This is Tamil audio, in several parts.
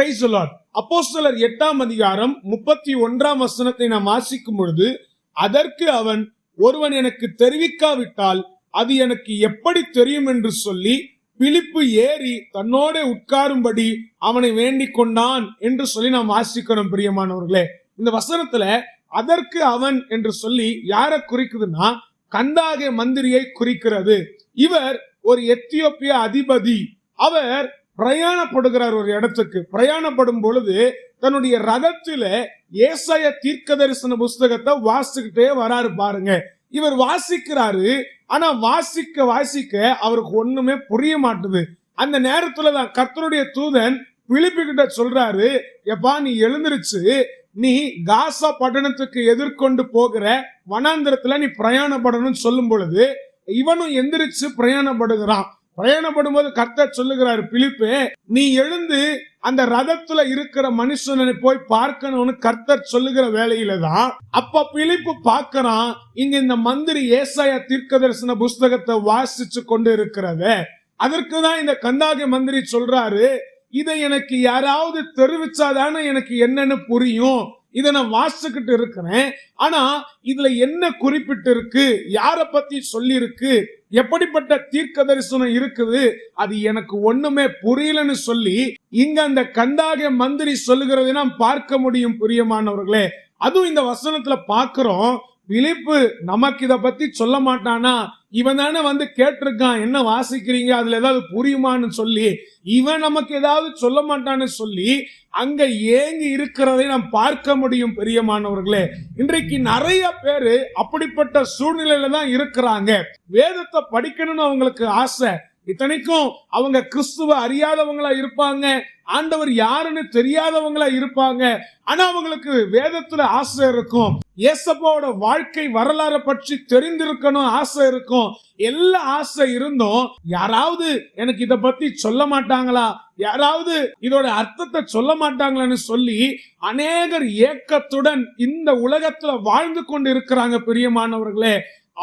பிரைஸ் அப்போஸ்தலர் எட்டாம் அதிகாரம் முப்பத்தி ஒன்றாம் வசனத்தை நாம் வாசிக்கும் பொழுது அதற்கு அவன் ஒருவன் எனக்கு தெரிவிக்காவிட்டால் அது எனக்கு எப்படி தெரியும்? என்று சொல்லி பிலிப்பு ஏறி தன்னோட உட்காரும்படி அவனை வேண்டிக் கொண்டான் என்று சொல்லி நாம் வாசிக்கிறோம் பிரியமானவர்களே. இந்த வசனத்துல அதற்கு அவன் என்று சொல்லி யாரை குறிக்குதுன்னா கந்தாகிய மந்திரியை குறிக்கிறது. இவர் ஒரு எத்தியோப்பிய அதிபதி. அவர் பிரயாணப்படுகிறார் ஒரு இடத்துக்கு. பிரயாணப்படும் பொழுது தன்னுடைய ரதத்தில் ஏசாய தீர்க்க தரிசன புஸ்தகத்தை வாசிக்கிட்டே வராரு பாருங்க. இவர் வாசிக்கிறாரு ஆனா வாசிக்க வாசிக்க அவருக்கு ஒண்ணுமே புரிய மாட்டுது. அந்த நேரத்துல தான் கர்த்தருடைய தூதன் விழுப்பிக்கிட்ட சொல்றாரு எப்பா நீ எழுந்திருச்சு நீ காசா பட்டணத்துக்கு எதிர்கொண்டு போகிற வனாந்திரத்துல நீ பிரயாணப்படணும்னு சொல்லும் பொழுது இவனும் எந்திரிச்சு பிரயாணப்படுகிறான். பிரயாணப்படும் போது கர்த்தர் சொல்லுகிறாரு பிலிப்பே நீ எழுந்து அந்த ரதத்துல இருக்கிற மனுஷனை போய் பார்க்கணும்னு கர்த்தர் சொல்லுகிற வேலையில தான் அப்ப பிலிப்பு பார்க்கறான் இங்க இந்த மந்திரி ஏசாயா தீர்க்க தரிசன புஸ்தகத்தை வாசிச்சு கொண்டு இருக்கிறத. அதற்கு தான் இந்த கந்தாகி மந்திரி சொல்றாரு இதை எனக்கு யாராவது தெரிவிச்சாதானே எனக்கு என்னன்னு புரியும். இதை நான் வாசிச்சுக்கிட்டு இருக்கிறேன். ஆனா இதுல என்ன குறிப்பிட்டு இருக்கு யாரை பத்தி சொல்லியிருக்கு எப்படிப்பட்ட தீர்க்க தரிசனம் இருக்குது அது எனக்கு ஒண்ணுமே புரியலன்னு சொல்லி இங்க அந்த கண்டாக மந்திரி சொல்லுகிறதை நாம் பார்க்க முடியும் பிரியமானவர்களே. அதுவும் இந்த வசனத்துல பாக்குறோம் பிலிப்பு நமக்கு இதை பத்தி சொல்ல மாட்டானா? இவன் தானே வந்து கேட்டிருக்கான் என்ன வாசிக்கிறீங்க? அதுல ஏதாவது புரியுமான்னு சொல்லி இவன் நமக்கு ஏதாவது சொல்ல மாட்டான்னு சொல்லி அங்க ஏங்கி இருக்கிறதை நாம் பார்க்க முடியும் பெரியமானவர்களே இன்றைக்கு நிறைய பேரு அப்படிப்பட்ட சூழ்நிலையில தான் இருக்கிறாங்க. வேதத்தை படிக்கணும்னு அவங்களுக்கு ஆசை. இத்தனைக்கும் அவங்க கிறிஸ்துவ அறியாதவங்களா இருப்பாங்க. ஆண்டவர் யாருன்னு தெரியாதவங்களா இருப்பாங்க. ஆனா அவங்களுக்கு வேதத்துல ஆசை இருக்கும். ஏசப்பாவோட வாழ்க்கை வரலாறை பற்றி தெரிந்திருக்கணும் ஆசை இருக்கும். எல்லா ஆசை இருந்தும் யாராவது எனக்கு இத பத்தி சொல்ல மாட்டாங்களா? யாராவது இதோட அர்த்தத்தை சொல்ல மாட்டாங்களான்னு சொல்லி அநேகர் ஏக்கத்துடன் இந்த உலகத்துல வாழ்ந்து கொண்டு இருக்கிறாங்க பிரியமானவர்களே.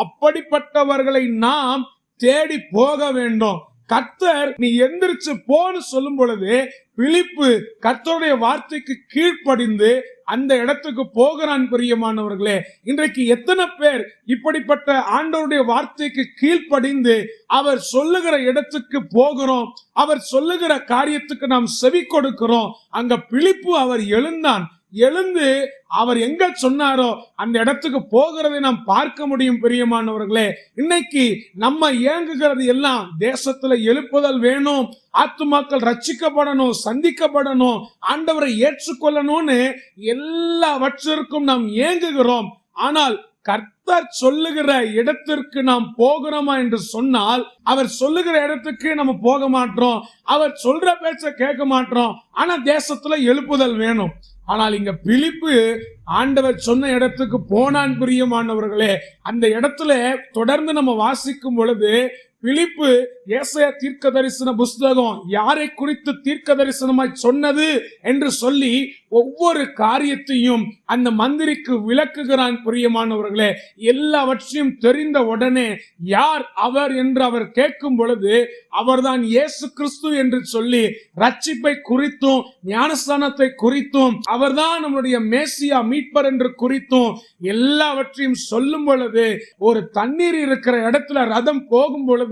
அப்படிப்பட்டவர்களை நாம் தேடி போக வேண்டும். கர்த்தர் நீ எந்திரிச்சு போன்னு சொல்லும் பொழுது பிழிப்பு கர்த்தருடைய வார்த்தைக்கு கீழ்ப்படிந்து அந்த இடத்துக்கு போகிறான் பிரியமானவர்களே. இன்றைக்கு எத்தனை பேர் இப்படிப்பட்ட ஆண்டவருடைய வார்த்தைக்கு கீழ்ப்படிந்து அவர் சொல்லுகிற இடத்துக்கு போகிறோம். அவர் சொல்லுகிற காரியத்துக்கு நாம் செவி கொடுக்கிறோம். அங்க பிழிப்பு அவர் எழுந்தான். எழுந்து அவர் எங்க சொன்னாரோ அந்த இடத்துக்கு போகிறதை நாம் பார்க்க முடியும் பிரியமானவர்களே. இன்னைக்கு நம்ம ஏங்குகிறது எல்லாம் தேசத்துல எழுப்புதல் வேணும் ஆத்துமாக்கள் ரட்சிக்கப்படணும் சந்திக்கப்படணும் ஆண்டவரை ஏற்றுக்கொள்ளணும்னு எல்லாவற்றிற்கும் நாம் ஏங்குகிறோம் ஆனால் கர்த்தர் சொல்லுகிற இடத்திற்கு நாம் போகிறோமா என்று சொன்னால் அவர் சொல்லுகிற இடத்துக்கு நம்ம போக மாட்டோம். அவர் சொல்ற பேச்ச கேட்க மாட்டோம். ஆனா தேசத்துல எழுப்புதல் வேணும். ஆனால் இங்க பிலிப்பு ஆண்டவர் சொன்ன இடத்துக்கு போனான் பிரியமானவர்களே. அந்த இடத்துல தொடர்ந்து நம்ம வாசிக்கும் பொழுது பிலிப்பு ஏசைய தீர்க்க தரிசன புஸ்தகம் யாரை குறித்து தீர்க்க தரிசனமாய் சொன்னது என்று சொல்லி ஒவ்வொரு காரியத்தையும் அந்த மந்திரிக்கு விளக்குகிறான் பிரியமானவர்களே. எல்லாவற்றையும் தெரிந்த உடனே யார் அவர் என்று அவர் கேட்கும் பொழுது அவர்தான் இயேசு கிறிஸ்து என்று சொல்லி ரட்சிப்பை குறித்தும் ஞானஸ்தானத்தை குறித்தும் அவர்தான் நம்முடைய மேசியா மீட்பர் என்று குறித்தும் எல்லாவற்றையும் சொல்லும் பொழுது ஒரு தண்ணீர் இருக்கிற இடத்துல ரதம் போகும் பொழுது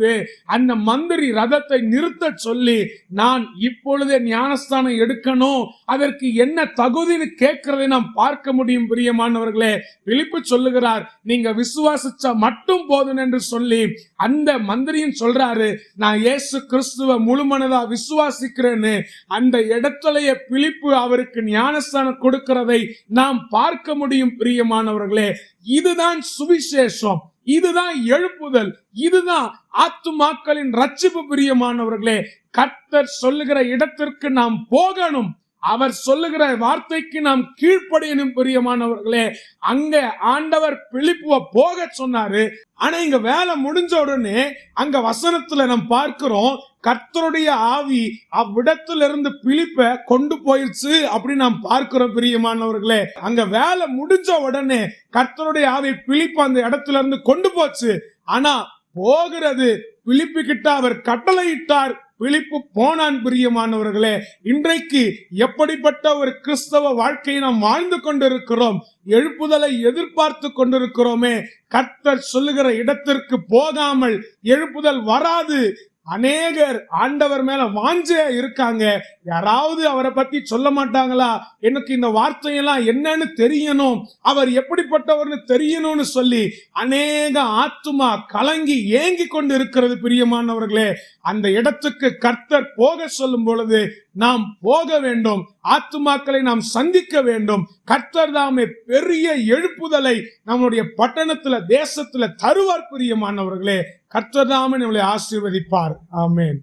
அந்த மந்திரி ரதத்தை நிறுத்த சொல்லி நான் இப்பொழுதே ஞானஸ்தானம் எடுக்கணும். அதற்கு என்ன தகுதின்னு கேட்கிறதை நாம் பார்க்க முடியும் பிரியமானவர்களே பிலிப்பு சொல்லுகிறார் நீங்க விசுவாசிச்சா மட்டும் போதும் என்று சொல்லி அந்த மந்திரியும் சொல்றாரு நான் இயேசு கிறிஸ்துவ முழுமனதா விசுவாசிக்கிறேன்னு. அந்த இடத்துலயே பிலிப்பு அவருக்கு ஞானஸ்தானம் கொடுக்கிறதை நாம் பார்க்க முடியும் பிரியமானவர்களே இதுதான் சுவிசேஷம். இதுதான் எழுப்புதல் இதுதான் ஆத்துமாக்களின் ரட்சிப்பு பிரியமானவர்களே கர்த்தர் சொல்லுகிற இடத்திற்கு நாம் போகணும். அவர் சொல்லுகிற வார்த்தைக்கு நாம் கீழ்ப்படியணும் பிரியமானவர்களே. அங்க ஆண்டவர் பிழிப்புவ போக சொன்னாரு. ஆனா இங்க வேலை முடிஞ்ச உடனே அங்க வசனத்துல நாம் பார்க்கிறோம் கர்த்தருடைய ஆவி அவ்விடத்திலிருந்து பிழிப்ப கொண்டு போயிருச்சு அப்படின்னு நாம் பார்க்கிறோம் பிரியமானவர்களே. அங்க வேலை முடிஞ்ச உடனே கர்த்தருடைய ஆவி பிழிப்பு அந்த இடத்துல இருந்து கொண்டு போச்சு. ஆனா போகிறது பிழிப்புக்கிட்ட கிட்ட அவர் கட்டளையிட்டார். விழிப்பு போனான் பிரியமானவர்களே இன்றைக்கு எப்படிப்பட்ட ஒரு கிறிஸ்தவ வாழ்க்கையை நாம் வாழ்ந்து கொண்டிருக்கிறோம் எழுப்புதலை எதிர்பார்த்து கொண்டிருக்கிறோமே கர்த்தர் சொல்லுகிற இடத்திற்கு போகாமல் எழுப்புதல் வராது அநேகர் ஆண்டவர் மேல வாஞ்சையா இருக்காங்க. யாராவது அவரை பத்தி சொல்ல மாட்டாங்களா? எனக்கு இந்த வார்த்தையெல்லாம் என்னன்னு தெரியணும். அவர் எப்படிப்பட்டவர்னு தெரியணும்னு சொல்லி அநேக ஆத்துமா கலங்கி ஏங்கி கொண்டு இருக்கிறது பிரியமானவர்களே. அந்த இடத்துக்கு கர்த்தர் போக சொல்லும் பொழுது நாம் போக வேண்டும். ஆத்துமாக்களை நாம் சந்திக்க வேண்டும். கர்த்தர் தாமே பெரிய எழுப்புதலை நம்முடைய பட்டணத்துல தேசத்துல தருவார் பிரியமானவர்களே. கர்த்தர் தாமே நம்மளை ஆசீர்வதிப்பார். ஆமேன்.